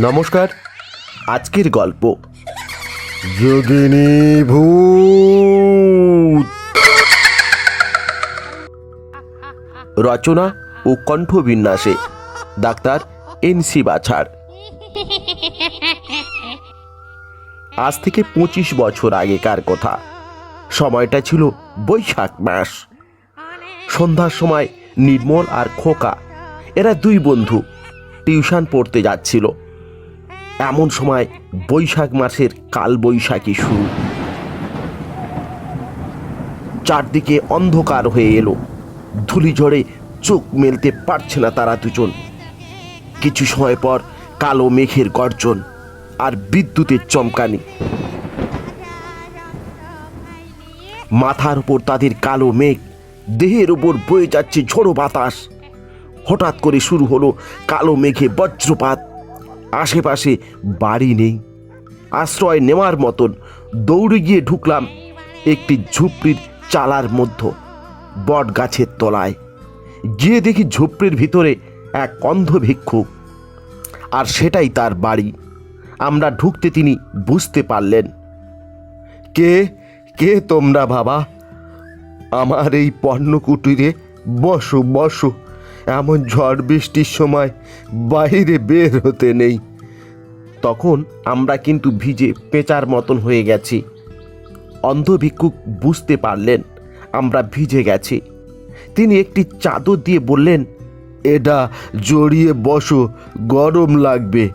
নমস্কার। আজকের গল্প। যোগিনী ভূত। রচনা ও কণ্ঠবিন্যাসে ডাক্তার এন সি বাছার। আজ থেকে পঁচিশ বছর আগেকার কথা। সময়টা ছিল বৈশাখ মাস। সন্ধ্যার সময় নির্মল আর খোকা এরা দুই বন্ধু টিউশন পড়তে যাচ্ছিল। এমন সময় বৈশাখ মাসের কাল বৈশাখী শুরু। চারদিকে অন্ধকার হয়ে এলো। ধুলি ঝড়ে চোখ মেলতে পারছে না তারা দুজন। কিছু সময় পর কালো মেঘের গর্জন আর বিদ্যুতের চমকানি। মাথার উপর তাদের কালো মেঘ, দেহের উপর বয়ে যাচ্ছে ঝোড়ো বাতাস। হঠাৎ করে শুরু হলো কালো মেঘে বজ্রপাত। আশেপাশে বাড়ি নেই। আশ্রয় নেওয়ার মতন দৌড়ে গিয়ে ঢুকলাম একটি ঝুপড়ির চালার মধ্য বট গাছের তলায়। গিয়ে দেখি ঝুপড়ির ভিতরে এক অন্ধ ভিক্ষুক। আর সেটাই তার বাড়ি। আমরা ঢুকতে তিনি বুঝতে পারলেন। কে? কে তোমরা বাবা? আমার এই পণ্যকুটিরে বসো বসো। এমন ঝড় বৃষ্টির সময় বাইরে বের হতে নেই। তখন আমরা কিন্তু ভিজে পেঁচার মতন হয়ে গেছি। অন্ধ ভিক্ষুক বুঝতে পারলেন আমরা ভিজে গেছি। তিনি একটি চাদর দিয়ে বললেন, এটা জড়িয়ে বসো, গরম লাগবে।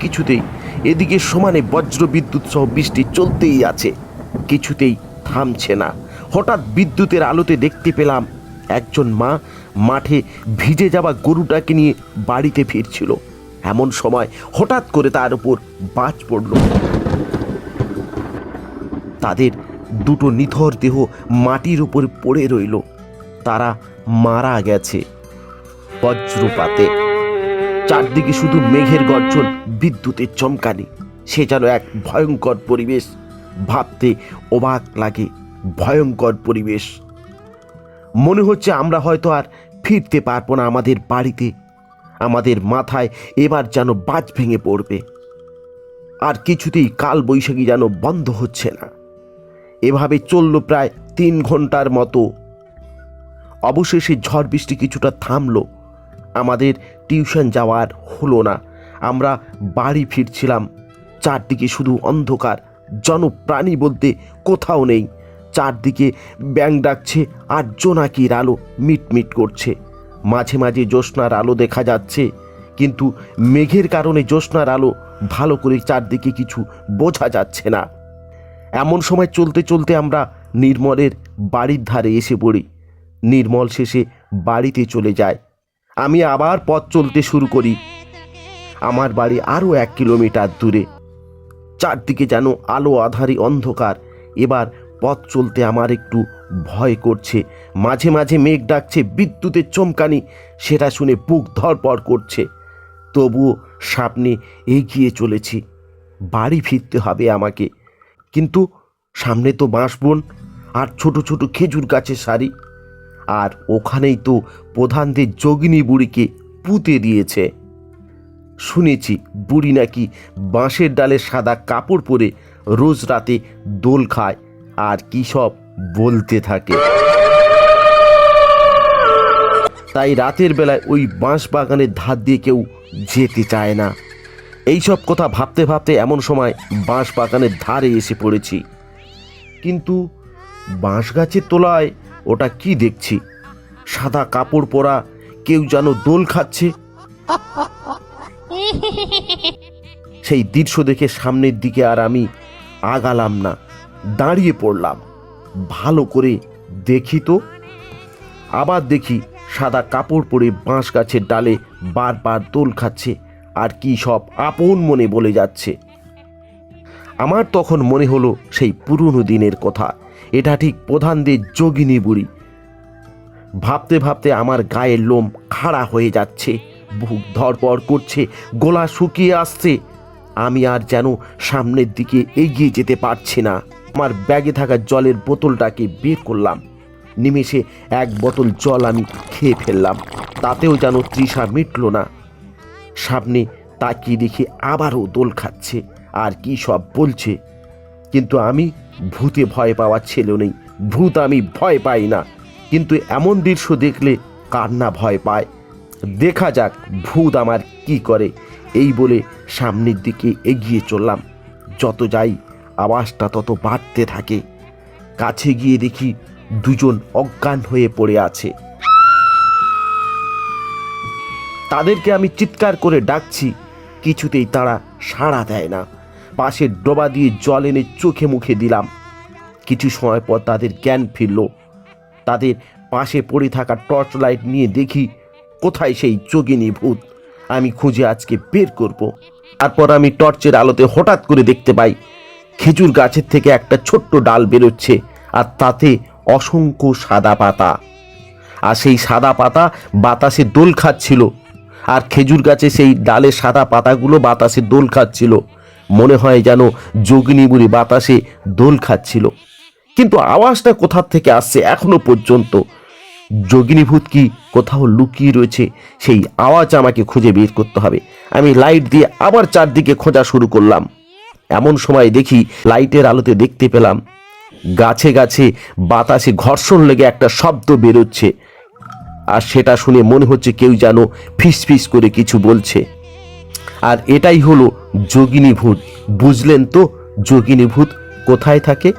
কিছুতেই এদিকে সমানে বজ্র বিদ্যুৎ সহ বৃষ্টি চলতেই আছে। কিছুতেই থামছে না। হঠাৎ বিদ্যুতের আলোতে দেখতে পেলাম একজন মা মাঠে ভিজে যাওয়া গরুটাকে নিয়ে বাড়িতে ফিরছিল। এমন সময় হঠাৎ করে তার উপর বাজ পড়ল। তাদের দুটো নিথর দেহ মাটির উপর পড়ে রইল। তারা মারা গেছে বজ্রপাতে। চারদিকে শুধু মেঘের গর্জন, বিদ্যুতের চমকানি। সে যেন এক ভয়ঙ্কর পরিবেশ। ভাবতে অবাক লাগে, ভয়ঙ্কর পরিবেশ। মনে হচ্ছে আমরা হয়তো আর ফিরতে পারব না আমাদের বাড়িতে। আমাদের মাথায় এবার যেন বাজ ভেঙে পড়বে। আর কিছুতেই কাল বৈশাখী যেন বন্ধ হচ্ছে না। এভাবে চলল প্রায় তিন ঘণ্টার মতো। অবশেষে ঝড় বৃষ্টি কিছুটা থামল। আমাদের টিউশন যাওয়ার হলো না। আমরা বাড়ি ফিরছিলাম। চারদিকে শুধু অন্ধকার, জনপ্রাণী বলতে কোথাও নেই। চারদিকে ব্যাং ডাকছে আর জোনাকির আলো মিটমিট করছে। মাঝে মাঝে জ্যোৎস্নার আলো দেখা যাচ্ছে, কিন্তু মেঘের কারণে জ্যোৎস্নার আলো ভালো করে চারদিকে কিছু বোঝা যাচ্ছে না। এমন সময় চলতে চলতে আমরা নির্মলের বাড়ির ধারে এসে পড়ি। নির্মল শেষে বাড়িতে চলে যায়। আমি আবার পথ চলতে শুরু করি। আমার বাড়ি আরও এক কিলোমিটার দূরে। চারদিকে যেন আলো আধারি অন্ধকার। এবার পথ চলতে আমার একটু ভয় করছে। মাঝে মাঝে মেঘ ডাকছে বিদ্যুতের চমকানি, সেটা শুনে বুক ধরপড় করছে। তবুও সামনে এগিয়ে চলেছি। বাড়ি ফিরতে হবে আমাকে। কিন্তু সামনে তো বাঁশবন আর ছোট ছোট খেজুর গাছের সারি। আর ওখানেই তো প্রধানদের যোগিনী বুড়িকে পুঁতে দিয়েছে। শুনেছি বুড়ি নাকি বাঁশের ডালে সাদা কাপড় পরে রোজ রাতে দোল খায়। আর কী সব বলতে থাকে। তাই রাতের বেলায় ওই বাঁশ বাগানের ধার দিয়ে কেউ যেতে চায় না। এইসব কথা ভাবতে ভাবতে এমন সময় বাঁশ বাগানের ধারে এসে পড়েছি। কিন্তু বাঁশ গাছের তোলায় ওটা কি দেখছি? সাদা কাপড় পরা কেউ যেন দোল খাচ্ছে। সেই দৃশ্য দেখে সামনের দিকে আর আমি আগালাম না। দাঁড়িয়ে পড়লাম। ভালো করে দেখি তো। আবার দেখি সাদা কাপড় পরে বাঁশ গাছের ডালে বারবার দোল খাচ্ছে আর কি সব আপন মনে বলে যাচ্ছে। আমার তখন মনে হলো সেই পুরনো দিনের কথা। এটা ঠিক প্রধানদের যোগিনী বুড়ি। ভাবতে ভাবতে আমার গায়ের লোম খাড়া হয়ে যাচ্ছে, বুক ধরপড় করছে, গলা শুকিয়ে আসছে। আমি আর যেন সামনের দিকে এগিয়ে যেতে পারছি না। আমার ব্যাগে থাকা জলের বোতলটাকে বের করলাম। নিমেষে এক বোতল জল আমি খেয়ে ফেললাম। তাতেও যেন তৃষা মিটল না। সামনে তাকিয়ে দেখি আবারও দোল খাচ্ছে, আর কি সব বলছে। কিন্তু আমি ভূতে ভয় পাওয়ার ছেলে নেই, ভূত আমি ভয় পাই না। কিন্তু এমন দৃশ্য দেখলে কান্না ভয় পায়। দেখা যাক ভূত আমার কি করে। এই বলে সামনের দিকে এগিয়ে চললাম। যত যাই আওয়াজটা তত বাড়তে থাকে। কাছে গিয়ে দেখি দুজন অজ্ঞান হয়ে পড়ে আছে। তাদেরকে আমি চিৎকার করে ডাকছি, কিছুতেই তারা সাড়া দেয় না। পাশের ডোবা দিয়ে জল এনে চোখে মুখে দিলাম। কিছু সময় পর তাদের জ্ঞান ফিরল। তাদের পাশে পড়ে থাকা টর্চ লাইট নিয়ে দেখি, কোথায় সেই যোগিনী ভূত? আমি খুঁজে আজকে বের করব। তারপর আমি টর্চের আলোতে হঠাৎ করে দেখতে পাই খেজুর গাছের থেকে একটা ছোট্ট ডাল বেরোচ্ছে আর তাতে অসংখ্য সাদা পাতা। আর সেই সাদা পাতা বাতাসে দোল খাচ্ছিল। আর খেজুর গাছে সেই ডালের সাদা পাতাগুলো বাতাসে দোল খাচ্ছিল। মনে হয় যেন যোগিনী বুড়ি বাতাসে দোল খাচ্ছিল। কিন্তু আওয়াজটা কোথার থেকে আসছে এখনও পর্যন্ত? যোগিনী ভূত কি কোথাও লুকিয়ে রয়েছে? সেই আওয়াজ আমাকে খুঁজে বের করতে হবে। আমি লাইট দিয়ে আবার চারদিকে খোঁজা শুরু করলাম। এমন সময় দেখি লাইটের আলোতে দেখতে পেলাম গাছে গাছে বাতাসে ঘর্ষণ লেগে একটা শব্দ বেরোচ্ছে। আর সেটা শুনে মনে হচ্ছে কেউ যেন ফিস ফিস করে কিছু বলছে। আর এটাই হলো যোগিনী ভূত। বুঝলেন তো যোগিনী ভূত কোথায় থাকে?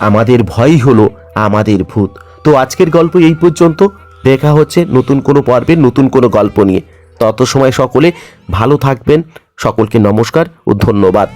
আমাদের ভয়ই হলো আমাদের ভূত। তো আজকের গল্প এই পর্যন্ত। দেখা হচ্ছে নতুন কোনো পর্বে নতুন কোনো গল্প নিয়ে। তত সময় সকলে ভালো থাকবেন সকলকে নমস্কার ও ধন্যবাদ।